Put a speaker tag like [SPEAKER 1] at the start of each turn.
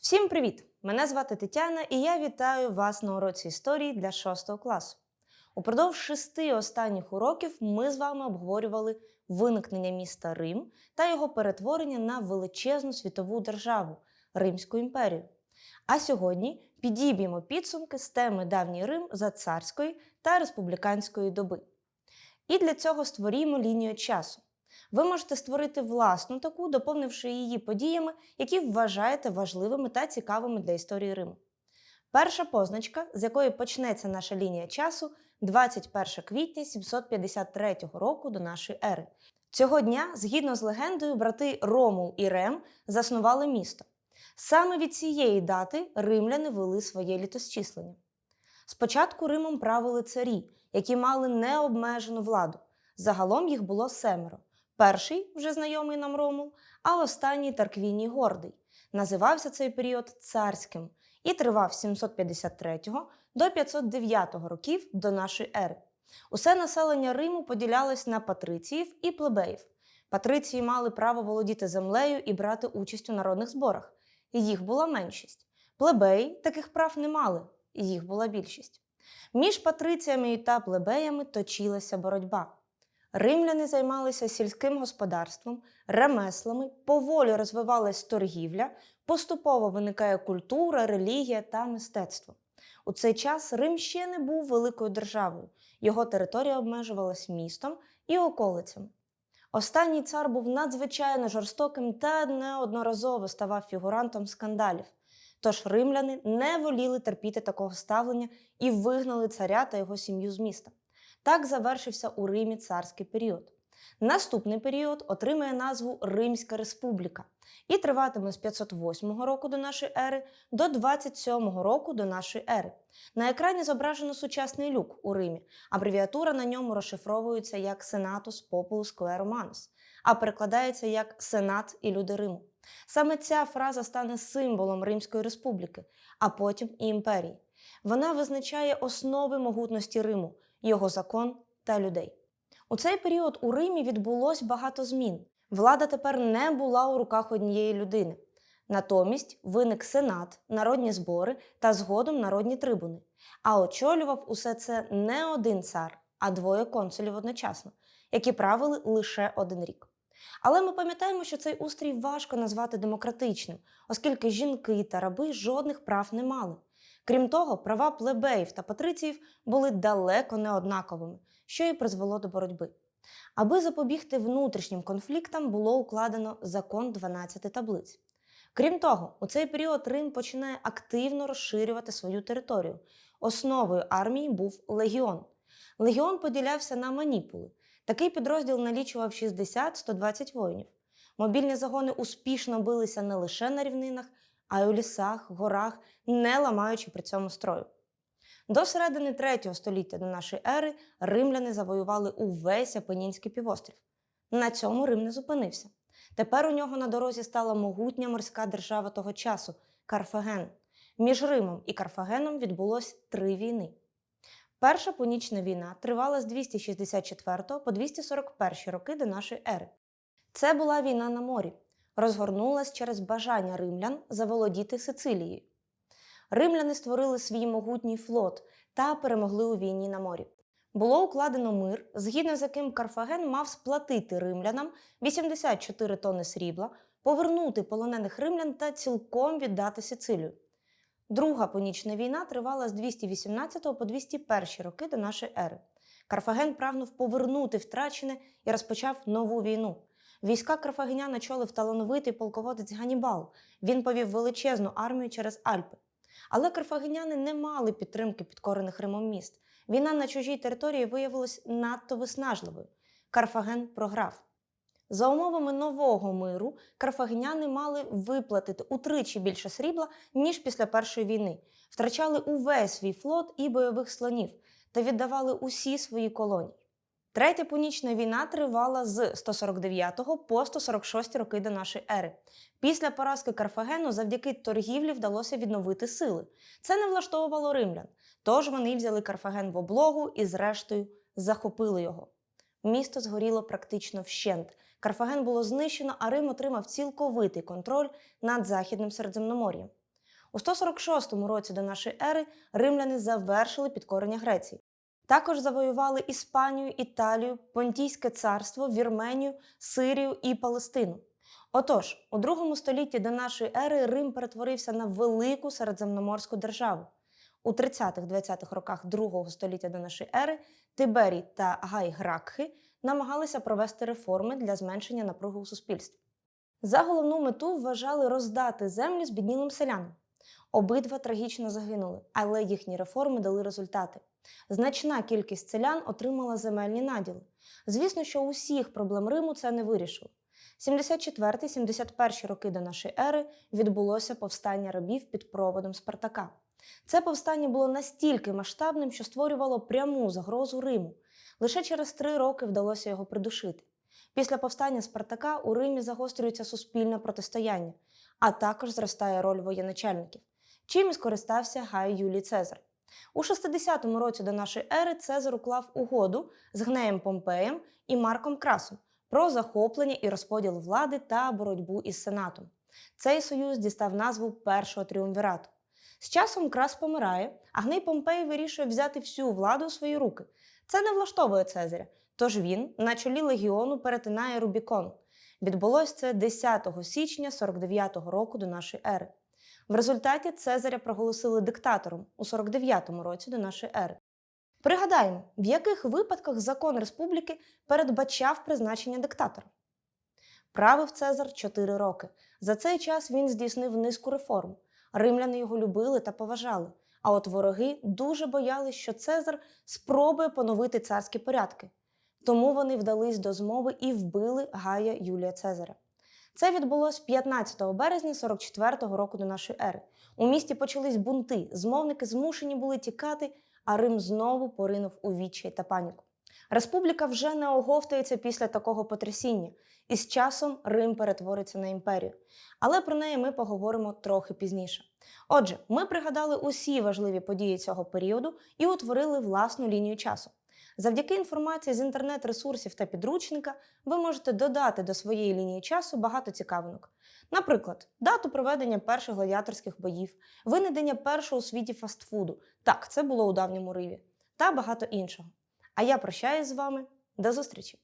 [SPEAKER 1] Всім привіт! Мене звати Тетяна, і я вітаю вас на уроці історії для 6 класу. Упродовж шести останніх уроків ми з вами обговорювали виникнення міста Рим та його перетворення на величезну світову державу Римську імперію. А сьогодні підіб'ємо підсумки з теми Давній Рим за царської та республіканської доби. І для цього створімо лінію часу. Ви можете створити власну таку, доповнивши її подіями, які вважаєте важливими та цікавими для історії Риму. Перша позначка, з якої почнеться наша лінія часу, 21 квітня 753 року до нашої ери. Цього дня, згідно з легендою, брати Ромул і Рем заснували місто. Саме від цієї дати римляни вели своє літосчислення. Спочатку Римом правили царі, які мали необмежену владу. Загалом їх було семеро. Перший, вже знайомий нам Ромул, а останній Тарквіній Гордий. Називався цей період царським і тривав з 753 до 509 років до нашої ери. Усе населення Риму поділялось на патриціїв і плебеїв. Патриції мали право володіти землею і брати участь у народних зборах. Їх була меншість. Плебеї таких прав не мали, їх була більшість. Між патриціями та плебеями точилася боротьба. Римляни займалися сільським господарством, ремеслами, поволі розвивалась торгівля, поступово виникає культура, релігія та мистецтво. У цей час Рим ще не був великою державою, його територія обмежувалась містом і околицями. Останній цар був надзвичайно жорстоким та неодноразово ставав фігурантом скандалів. Тож римляни не воліли терпіти такого ставлення і вигнали царя та його сім'ю з міста. Так завершився у Римі царський період. Наступний період отримає назву Римська Республіка і триватиме з 508 року до нашої ери до 27 року до нашої ери. На екрані зображено сучасний люк у Римі. Абревіатура на ньому розшифровується як Senatus Populus Quae Romanus, а перекладається як Сенат і люди Риму. Саме ця фраза стане символом Римської республіки, а потім і імперії. Вона визначає основи могутності Риму, його закон та людей. У цей період у Римі відбулось багато змін. Влада тепер не була у руках однієї людини. Натомість виник сенат, народні збори та згодом народні трибуни. А очолював усе це не один цар, а двоє консулів одночасно, які правили лише один рік. Але ми пам'ятаємо, що цей устрій важко назвати демократичним, оскільки жінки та раби жодних прав не мали. Крім того, права плебеїв та патриціїв були далеко не однаковими, що і призвело до боротьби. Аби запобігти внутрішнім конфліктам, було укладено закон 12 таблиць. Крім того, у цей період Рим починає активно розширювати свою територію. Основою армії був легіон. Легіон поділявся на маніпули. Такий підрозділ налічував 60-120 воїнів. Мобільні загони успішно билися не лише на рівнинах, а й у лісах, горах, не ламаючи при цьому строю. До середини 3 століття до нашої ери римляни завоювали увесь Апенінський півострів. На цьому Рим не зупинився. Тепер у нього на дорозі стала могутня морська держава того часу Карфаген. Між Римом і Карфагеном відбулось три війни. Перша понічна війна тривала з 264 по 241 роки до нашої ери. Це була війна на морі, розгорнулась через бажання римлян заволодіти Сицилією. Римляни створили свій могутній флот та перемогли у війні на морі. Було укладено мир, згідно з яким Карфаген мав сплатити римлянам 84 тонни срібла, повернути полонених римлян та цілком віддати Сицилію. Друга понічна війна тривала з 218 по 201 роки до нашої ери. Карфаген прагнув повернути втрачене і розпочав нову війну. Війська Карфагенян очолив талановитий полководець Ганібал. Він повів величезну армію через Альпи. Але карфагеняни не мали підтримки підкорених Римом міст. Війна на чужій території виявилась надто виснажливою. Карфаген програв. За умовами нового миру карфагеняни мали виплатити утричі більше срібла, ніж після Першої війни, втрачали увесь свій флот і бойових слонів та віддавали усі свої колонії. Третя понічна війна тривала з 149 по 146 роки до нашої ери. Після поразки Карфагену завдяки торгівлі вдалося відновити сили. Це не влаштовувало римлян, тож вони взяли Карфаген в облогу і, зрештою, захопили його. Місто згоріло практично вщент. Карфаген було знищено, а Рим отримав цілковитий контроль над Західним Середземномор'ям. У 146 році до нашої ери римляни завершили підкорення Греції. Також завоювали Іспанію, Італію, Понтійське царство, Вірменію, Сирію і Палестину. Отож, у другому столітті до нашої ери Рим перетворився на велику середземноморську державу. У 30-20-х роках другого століття до нашої ери Тиберій та Гай Гракхи намагалися провести реформи для зменшення напруги у суспільстві. За головну мету вважали роздати землі збіднілим селянам. Обидва трагічно загинули, але їхні реформи дали результати. Значна кількість селян отримала земельні наділи. Звісно, що усіх проблем Риму це не вирішило. 74-71 роки до нашої ери відбулося повстання рабів під проводом Спартака. Це повстання було настільки масштабним, що створювало пряму загрозу Риму. Лише через три роки вдалося його придушити. Після повстання Спартака у Римі загострюється суспільне протистояння, а також зростає роль воєначальників, чим і скористався Гай Юлій Цезар. У 60-му році до нашої ери Цезар уклав угоду з Гнеєм Помпеєм і Марком Красом про захоплення і розподіл влади та боротьбу із Сенатом. Цей союз дістав назву Першого тріумвірату. З часом Крас помирає, а Гней Помпей вирішує взяти всю владу у свої руки. Це не влаштовує Цезаря, тож він на чолі легіону перетинає Рубікон. Відбулось це 10 січня 49-го року до нашої ери. В результаті Цезаря проголосили диктатором у 49-му році до нашої ери. Пригадаємо, в яких випадках закон республіки передбачав призначення диктатора. Правив Цезар 4 роки. За цей час він здійснив низку реформ. Римляни його любили та поважали. А от вороги дуже боялись, що Цезар спробує поновити царські порядки. Тому вони вдались до змови і вбили Гая Юлія Цезаря. Це відбулось 15 березня 44-го року до нашої ери. У місті почались бунти, змовники змушені були тікати, а Рим знову поринув у відчай та паніку. Республіка вже не оговтується після такого потрясіння, і з часом Рим перетвориться на імперію. Але про неї ми поговоримо трохи пізніше. Отже, ми пригадали усі важливі події цього періоду і утворили власну лінію часу. Завдяки інформації з інтернет-ресурсів та підручника ви можете додати до своєї лінії часу багато цікавинок. Наприклад, дату проведення перших гладіаторських боїв, винайдення першого у світі фастфуду. Так, це було у давньому Риві, та багато іншого. А я прощаюсь з вами. До зустрічі!